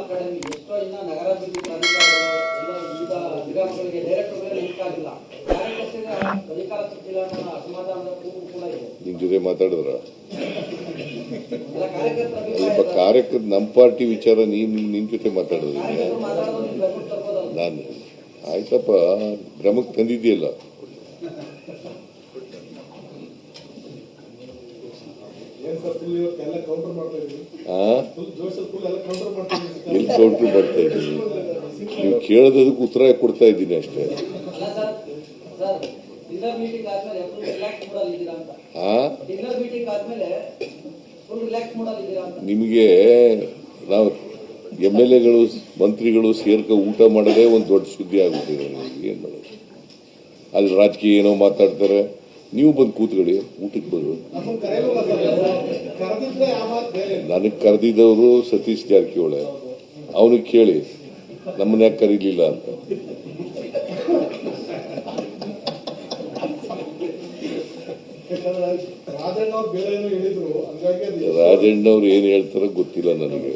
Academy ಎಷ್ಟೋ ಇನ್ನ ನಗರಾಭಿವೃದ್ಧಿ ಪ್ರಾಧಿಕಾರಗಳು ಎಲ್ಲ ಈಗ ನಿಗಮಗಳಿಗೆ ಡೈರೆಕ್ಟ್ ನೇಮಕ ಆಗಿಲ್ಲ. ಕಾರ್ಯದರ್ಶಿಗೆ ಅಧಿಕಾರ ಸಿಕ್ಕಿಲ್ಲ ಅನ್ನೋ ಅಸಮಾಧಾನದ ಕೂಗು ಕೂಡ ಇದೆ. ನಿಮ್ ಜೊತೆ ಮಾತಾಡಿದ್ರ? ಕಾರ್ಯಕರ್ತ ನಮ್ಮ ಪಾರ್ಟಿ ವಿಚಾರ ನೀನ್ ನಿನ್ ಜೊತೆ ಮಾತಾಡಿದ್ರಿ. ನಾನು ಆಯ್ತಪ್ಪ ಕ್ರಮಕ್ಕೆ ತಂದಿದ್ಯಲ್ಲ ಎಲ್ಲ ಕೌಂಟರ್ ಮಾಡ್ತಾ ಇದೀವಿ ಎಲ್ಲಿ ಕೌಂಟ್ರ್ ಮಾಡ್ತಾ ಇದ್ದೀನಿ ನೀವು ಕೇಳೋದಕ್ಕೆ ಉತ್ತರ ಕೊಡ್ತಾ ಇದ್ದೀನಿ ಅಷ್ಟೇ. ಅಲ್ಲ ಸರ್ ಸರ್ ಡಿನ್ನರ್ ಮೀಟಿಂಗ್ ಆದ್ಮೇಲೆ ಫುಲ್ ರಿಲ್ಯಾಕ್ಸ್ ಮೂಡಲ್ಲಿ ಇದ್ದೀರಾ ಅಂತ. ಆ? ಡಿನ್ನರ್ ಮೀಟಿಂಗ್ ಆದ್ಮೇಲೆ ಫುಲ್ ರಿಲ್ಯಾಕ್ಸ್ ಮೂಡಲ್ಲಿ ಇದ್ದೀರಾ ಅಂತ. ನಿಮಗೆ ನಾವು ಎಂ ಎಲ್ ಎಗಳು ಮಂತ್ರಿಗಳು ಸೇರ್ಕ ಊಟ ಮಾಡೋದೇ ಒಂದು ದೊಡ್ಡ ಸುದ್ದಿ ಆಗುತ್ತೆ ನಿಮಗೆ ಏನು ಮಾಡೋದು? ಅಲ್ಲಿ ರಾಜಕೀಯ ಏನೋ ಮಾತಾಡ್ತಾರೆ. ನೀವು ಬಂದು ಕೂತ್ಕೊಳ್ಳಿ, ಊಟಕ್ಕೆ ಆ ನನಗೆ ಕರೆದಿದ್ದವರು ಸತೀಶ್ ಜಾರಕಿಹೊಳೆ. ಅವನಿಗೆ ಕೇಳಿ, ನಮ್ಮನ್ನ ಯಾಕೆ ಕರೀಲಿಲ್ಲ ಅಂತ. ಬೇರೆ ರಾಜಣ್ಣವ್ರು ಏನು ಹೇಳ್ತಾರೋ ಗೊತ್ತಿಲ್ಲ ನನಗೆ.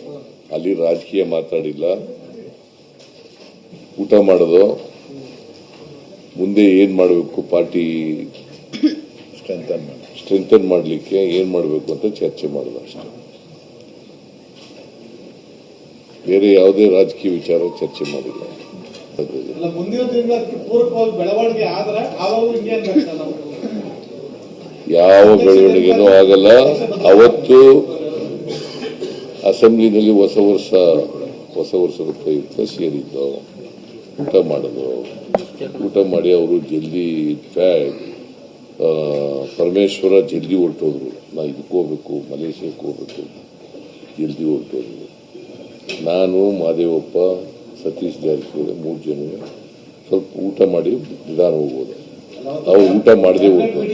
ಅಲ್ಲಿ ರಾಜಕೀಯ ಮಾತಾಡಿಲ್ಲ. ಊಟ ಮಾಡೋದು. ಮುಂದೆ ಏನು ಮಾಡಬೇಕು ಪಾರ್ಟಿ ಸ್ಟ್ರೆಂಥನ್ ಮಾಡಲಿಕ್ಕೆ ಏನು ಮಾಡಬೇಕು ಅಂತ ಚರ್ಚೆ ಮಾಡೋದು ಅಷ್ಟೇ. ಬೇರೆ ಯಾವುದೇ ರಾಜಕೀಯ ವಿಚಾರ ಚರ್ಚೆ ಮಾಡಿಲ್ಲ. ಯಾವ ಬೆಳವಣಿಗೆನೂ ಆಗಲ್ಲ. ಅವತ್ತು ಅಸೆಂಬ್ಲಿನಲ್ಲಿ ಹೊಸ ವರ್ಷ ಹೊಸ ವರ್ಷದ ಪ್ರಯುಕ್ತ ಸೇರಿದ್ದು ಊಟ ಮಾಡಿದ್ರು ಊಟ ಮಾಡಿ ಅವರು ಜಲ್ದಿ ಫ್ಯಾಟ್ ಪರಮೇಶ್ವರ ಜಲ್ದಿ ಹೊರಟೋದ್ರು. ನಾ ಇದಕ್ಕೆ ಹೋಗ್ಬೇಕು ಮಲೇಷ್ಯಾಕ್ಕೆ ಹೋಗ್ಬೇಕು ಜಲ್ದಿ ಹೊರಟೋದ್ರು. ನಾನು ಮಾದೇವಪ್ಪ ಸತೀಶ್ ಜಾರಕಿಹೊಳಿ ಮೂರು ಜನ ಸ್ವಲ್ಪ ಊಟ ಮಾಡಿ ನಿಧಾನ ಹೋಗ್ಬೋದು. ಅವ್ರು ಊಟ ಮಾಡದೆ ಹೋಗ್ಬೋದು.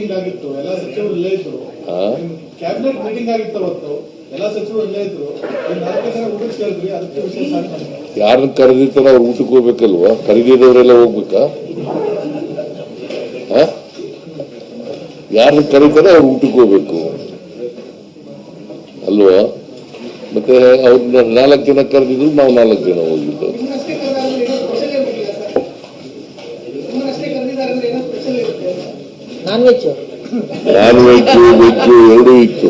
ಯಾರನ್ನ ಕರೆದಿರ್ತಾರ ಅವ್ರು ಊಟಕ್ಕೆ ಹೋಗ್ಬೇಕಲ್ವಾ? ಕರೆದಿದ್ದವರೆಲ್ಲ ಹೋಗ್ಬೇಕಾ? ಯಾರನ್ನ ಕರೀತಾರೆ ಅವ್ರು ಊಟಕ್ಕೆ ಹೋಗ್ಬೇಕು. ಅಲ್ವಾ? ಮತ್ತೆ ಅವ್ರನ್ನ ನಾಲ್ಕು ಜನ ಕರೆದಿದ್ರು ನಾವು ನಾಲ್ಕು ಜನ ಹೋಗಿದ್ದು. ನಾನ್ ವೆಜ್ ವೆಜ್ ಎರಡೂ ಇತ್ತು.